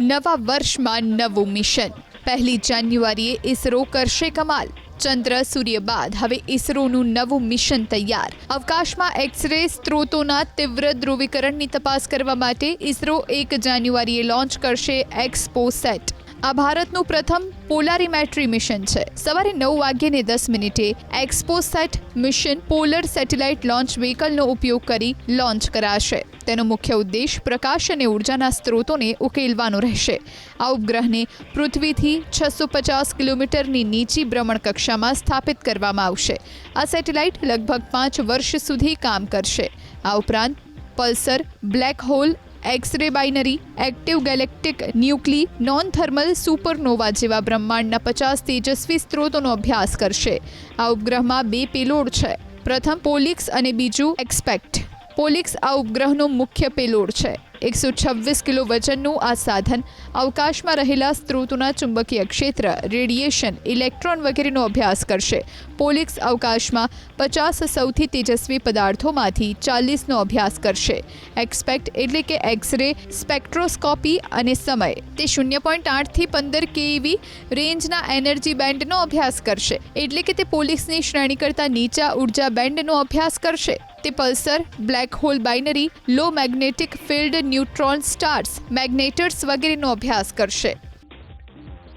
નવા વર્ષમાં નવું મિશન. પહેલી જાન્યુઆરીએ ઇસરો કરશે કમાલ. ચંદ્ર, સૂર્ય બાદ. હવે ઇસરોનું નવું મિશન તૈયાર. અવકાશમાં એક્સરે સ્ત્રોતોના તીવ્ર ધ્રુવીકરણની તપાસ કરવા માટે ઇસરો એક જાન્યુઆરીએ લોન્ચ કરશે એક્સપો સેટ આ ભારતનું પ્રથમ પોલારીમેટ્રી મિશન છે. સવારે નવ વાગ્યે દસ મિનિટે XPoSat mission polar satellite launch વ્હીકલનો ઉપયોગ કરી લોન્ચ કરાશે. તેનો મુખ્ય ઉદ્દેશ પ્રકાશ અને ઉર્જાના સ્ત્રોતોને ઉકેલવાનો રહેશે. આ ઉપગ્રહને પૃથ્વીથી છસો પચાસ કિલોમીટરની નીચી ભ્રમણ કક્ષામાં સ્થાપિત કરવામાં આવશે. આ સેટેલાઇટ લગભગ પાંચ વર્ષ સુધી કામ કરશે. આ ઉપરાંત pulsar, black hole x-ray binary active galactic nuclei non thermal supernova જેવા બ્રહ્માંડના પચાસ તેજસ્વી સ્ત્રોતોનો અભ્યાસ કરશે. આ ઉપગ્રહમાં બે પેલોડ છે. પ્રથમ પોલિક્સ અને બીજું એક્સપેક્ટ. પોલિક્સ આ ઉપગ્રહનો મુખ્ય પેલોડ છે. એકસો છવ્વીસ કિલો વજનનું આ સાધન અવકાશમાં રહેલા સ્ત્રોતોના ચુંબકીય ક્ષેત્ર, રેડિયેશન, ઇલેક્ટ્રોન વગેરેનો અભ્યાસ કરશે. પોલિક્સ અવકાશમાં પચાસ સૌથી તેજસ્વી પદાર્થોમાંથી ચાલીસનો અભ્યાસ કરશે. એક્સપેક્ટ એટલે કે એક્સરે, સ્પેક્ટ્રોસ્કોપી અને સમય. તે શૂન્ય પોઈન્ટ આઠથી પંદર કેવી રેન્જના એનર્જી બેન્ડનો અભ્યાસ કરશે. એટલે કે તે પોલીસની શ્રેણી કરતાં નીચા ઊર્જા બેન્ડનો અભ્યાસ કરશે. તે pulsar, black hole binary, low magnetic field neutron stars, magnetars વગેરેનો અભ્યાસ કરશે.